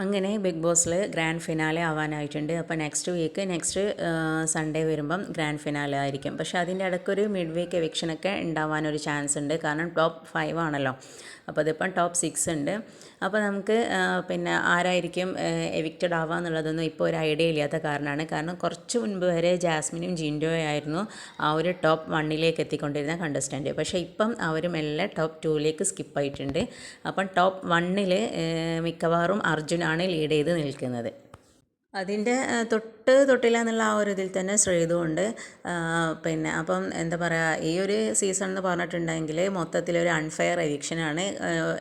അങ്ങനെ ബിഗ് ബോസിൽ grand finale ആവാനായിട്ടുണ്ട്. അപ്പോൾ നെക്സ്റ്റ് വീക്ക് നെക്സ്റ്റ് സൺഡേ വരുമ്പം ഗ്രാൻഡ് ഫിനാലെ ആയിരിക്കും. പക്ഷേ അതിന്റെ ഇടയ്ക്കൊരു മിഡ് വീക്ക് എവിക്ഷനൊക്കെ ഉണ്ടാവാനൊരു ചാൻസ് ഉണ്ട്. കാരണം ടോപ്പ് ഫൈവ് ആണല്ലോ. അപ്പോൾ അതിപ്പം ടോപ്പ് സിക്സ് ഉണ്ട്. അപ്പോൾ നമുക്ക് പിന്നെ ആരായിരിക്കും എവിക്റ്റഡ് ആവുക എന്നുള്ളതൊന്നും ഇപ്പോൾ ഒരു ഐഡിയ ഇല്ലാത്ത കാരണമാണ്. കാരണം കുറച്ച് മുൻപ് വരെ ജാസ്മിനും ജിൻഡോയും ആയിരുന്നു ആ ഒരു ടോപ്പ് വണ്ണിലേക്ക് എത്തിക്കൊണ്ടിരുന്ന കണ്ടസ്റ്റന്റ് പക്ഷേ ഇപ്പം അവരും എല്ലാം ടോപ്പ് ടൂവിലേക്ക് സ്കിപ്പായിട്ടുണ്ട് അപ്പം ടോപ്പ് വണ്ണിൽ മിക്കവാറും അർജുനാണ് ലീഡ് ചെയ്ത് നിൽക്കുന്നത്. അതിന്റെ തൊട്ട് തൊട്ടില്ല എന്നുള്ള ആ ഒരു ഇതിൽ തന്നെ ശ്രീതുണ്ട് പിന്നെ അപ്പം എന്താ പറയുക ഈ ഒരു സീസൺ എന്ന് പറഞ്ഞിട്ടുണ്ടെങ്കിൽ മൊത്തത്തിൽ ഒരു അൺഫെയർ എവിക്ഷനാണ്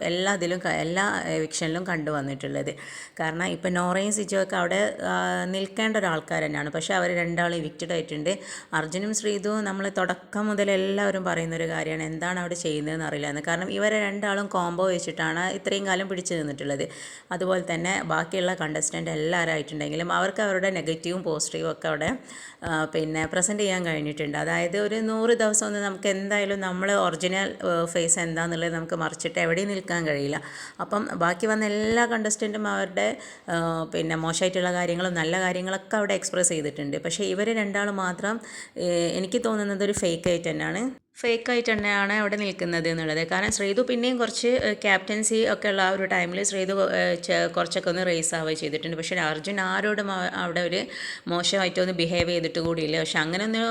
എല്ലാ ഇതിലും എല്ലാ എവിക്ഷനിലും കണ്ടുവന്നിട്ടുള്ളത് കാരണം ഇപ്പം നോറയും സിജുവൊക്കെ അവിടെ നിൽക്കേണ്ട ഒരാൾക്കാർ തന്നെയാണ്. പക്ഷേ അവർ രണ്ടാളും ഇവിക്റ്റഡ് ആയിട്ടുണ്ട്. അർജുനും ശ്രീതുവും നമ്മൾ തുടക്കം മുതൽ എല്ലാവരും പറയുന്ന ഒരു കാര്യമാണ് എന്താണ് അവിടെ ചെയ്യുന്നതെന്ന് അറിയില്ല എന്ന്. കാരണം ഇവരെ രണ്ടാളും കോംബോ വെച്ചിട്ടാണ് ഇത്രയും കാലം പിടിച്ചു നിന്നിട്ടുള്ളത്. അതുപോലെ തന്നെ ബാക്കിയുള്ള കണ്ടസ്റ്റന്റ് എല്ലാവരും ആയിട്ടുണ്ടെങ്കിൽ ആണെങ്കിലും അവർക്ക് അവരുടെ നെഗറ്റീവും പോസിറ്റീവും ഒക്കെ അവിടെ പിന്നെ പ്രസന്റ് ചെയ്യാൻ കഴിഞ്ഞിട്ടുണ്ട്. അതായത് ഒരു നൂറ് ദിവസം ഒന്ന് നമുക്ക് എന്തായാലും നമ്മൾ ഒറിജിനൽ ഫേസ് എന്താണെന്നുള്ളത് നമുക്ക് മറിച്ചിട്ട് എവിടെയും നിൽക്കാൻ കഴിയില്ല. അപ്പം ബാക്കി വന്ന എല്ലാ കണ്ടസ്റ്റന്റും അവരുടെ പിന്നെ മോശമായിട്ടുള്ള കാര്യങ്ങളും നല്ല കാര്യങ്ങളൊക്കെ അവിടെ എക്സ്പ്രസ് ചെയ്തിട്ടുണ്ട്. പക്ഷേ ഇവർ രണ്ടാൾ മാത്രം എനിക്ക് തോന്നുന്നത് ഒരു ഫേക്ക് ആയിട്ട് തന്നെയാണ്. ഫേക്ക് ആയിട്ട് തന്നെയാണ് അവിടെ നിൽക്കുന്നത് എന്നുള്ളത്. കാരണം ശ്രീതു പിന്നെയും കുറച്ച് ക്യാപ്റ്റൻസി ഒക്കെ ഉള്ള ആ ഒരു ടൈമിൽ ശ്രീതു കുറച്ചൊക്കെ ഒന്ന് റേസ് ആവുക ചെയ്തിട്ടുണ്ട്. പക്ഷേ അർജുൻ ആരോടും അവിടെ ഒരു മോശമായിട്ടൊന്നും ബിഹേവ് ചെയ്തിട്ട് കൂടിയില്ല. പക്ഷെ അങ്ങനെ ഒന്ന്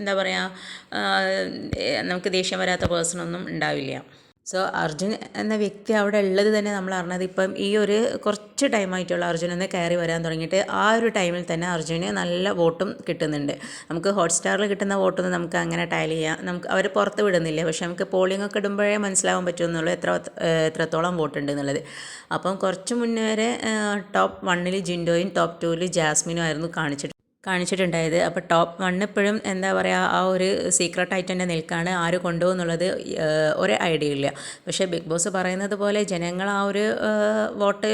എന്താ പറയുക നമുക്ക് ദേഷ്യം വരാത്ത പേഴ്സണൊന്നും ഉണ്ടാവില്ല. സോ അർജുൻ എന്ന വ്യക്തി അവിടെ ഉള്ളത് തന്നെ നമ്മൾ അറിഞ്ഞത്. ഇപ്പം ഈ ഒരു കുറച്ച് ടൈമായിട്ടുള്ള അർജുൻ ഒന്ന് കയറി വരാൻ തുടങ്ങിയിട്ട് ആ ഒരു ടൈമിൽ തന്നെ അർജുന് നല്ല വോട്ടും കിട്ടുന്നുണ്ട്. നമുക്ക് ഹോട്ട്സ്റ്റാറിൽ കിട്ടുന്ന വോട്ടൊന്നും നമുക്ക് അങ്ങനെ ടൈൽ ചെയ്യാം. നമുക്ക് അവർ പുറത്ത് വിടുന്നില്ല. പക്ഷെ നമുക്ക് പോളിംഗ് ഒക്കെ ഇടുമ്പോഴേ മനസ്സിലാവാൻ പറ്റുമെന്നുള്ളൂ എത്ര എത്രത്തോളം വോട്ടുണ്ട് എന്നുള്ളത്. അപ്പം കുറച്ച് മുന്നേ വരെ ടോപ്പ് വണ്ണിൽ ജിൻഡോയും ടോപ്പ് ടൂവിൽ ജാസ്മിനും ആയിരുന്നു കാണിച്ചിട്ട് കാണിച്ചിട്ടുണ്ടായത്. അപ്പോൾ ടോപ്പ് വൺ ഇപ്പോഴും എന്താ പറയുക ആ ഒരു സീക്രട്ട് ആയിട്ട് തന്നെ നിൽക്കുകയാണ് ആര് കൊണ്ടുപോകുന്നുള്ളത് ഒരു ഐഡിയ ഇല്ല. പക്ഷേ ബിഗ് ബോസ് പറയുന്നത് പോലെ ജനങ്ങൾ ആ ഒരു വോട്ട്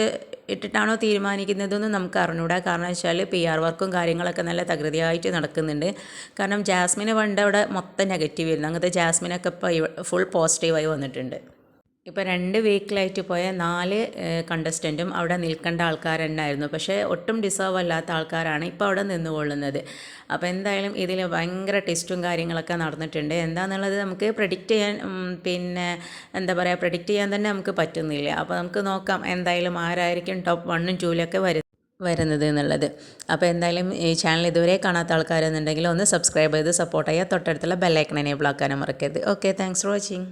ഇട്ടിട്ടാണോ തീരുമാനിക്കുന്നതെന്ന് നമുക്ക് അറിഞ്ഞൂടാ. കാരണം വെച്ചാൽ പി ആർ വർക്കും കാര്യങ്ങളൊക്കെ നല്ല തകൃതിയായിട്ട് നടക്കുന്നുണ്ട്. കാരണം ജാസ്മിന് പണ്ട് അവിടെ മൊത്തം നെഗറ്റീവ് ആയിരുന്നു. അങ്ങനത്തെ ജാസ്മിനൊക്കെ ഇപ്പോൾ ഫുൾ പോസിറ്റീവായി വന്നിട്ടുണ്ട്. ഇപ്പോൾ രണ്ട് വീക്കിലായിട്ട് പോയ നാല് കണ്ടസ്റ്റന്റും അവിടെ നിൽക്കേണ്ട ആൾക്കാർ തന്നെയായിരുന്നു. പക്ഷേ ഒട്ടും ഡിസേർവ് അല്ലാത്ത ആൾക്കാരാണ് ഇപ്പോൾ അവിടെ നിന്നുകൊള്ളുന്നത്. അപ്പോൾ എന്തായാലും ഇതിൽ ഭയങ്കര ടെസ്റ്റും കാര്യങ്ങളൊക്കെ നടന്നിട്ടുണ്ട്. എന്താണെന്നുള്ളത് നമുക്ക് പ്രഡിക്റ്റ് ചെയ്യാൻ പിന്നെ എന്താ പറയുക പ്രഡിക്റ്റ് ചെയ്യാൻ തന്നെ നമുക്ക് പറ്റുന്നില്ല. അപ്പോൾ നമുക്ക് നോക്കാം എന്തായാലും ആരായിരിക്കും ടോപ്പ് വണ്ണും ടൂലൊക്കെ വരുന്നത് വരുന്നത് എന്നുള്ളത്. അപ്പോൾ എന്തായാലും ഈ ചാനൽ ഇതുവരെ കാണാത്ത ആൾക്കാരെന്നുണ്ടെങ്കിൽ ഒന്ന് സബ്സ്ക്രൈബ് ചെയ്ത് സപ്പോർട്ട് ചെയ്യുക. തൊട്ടടുത്തുള്ള ബെല്ലൈക്കൺ എനേബിൾ ആക്കാനും മറക്കരുത്. Okay thanks for watching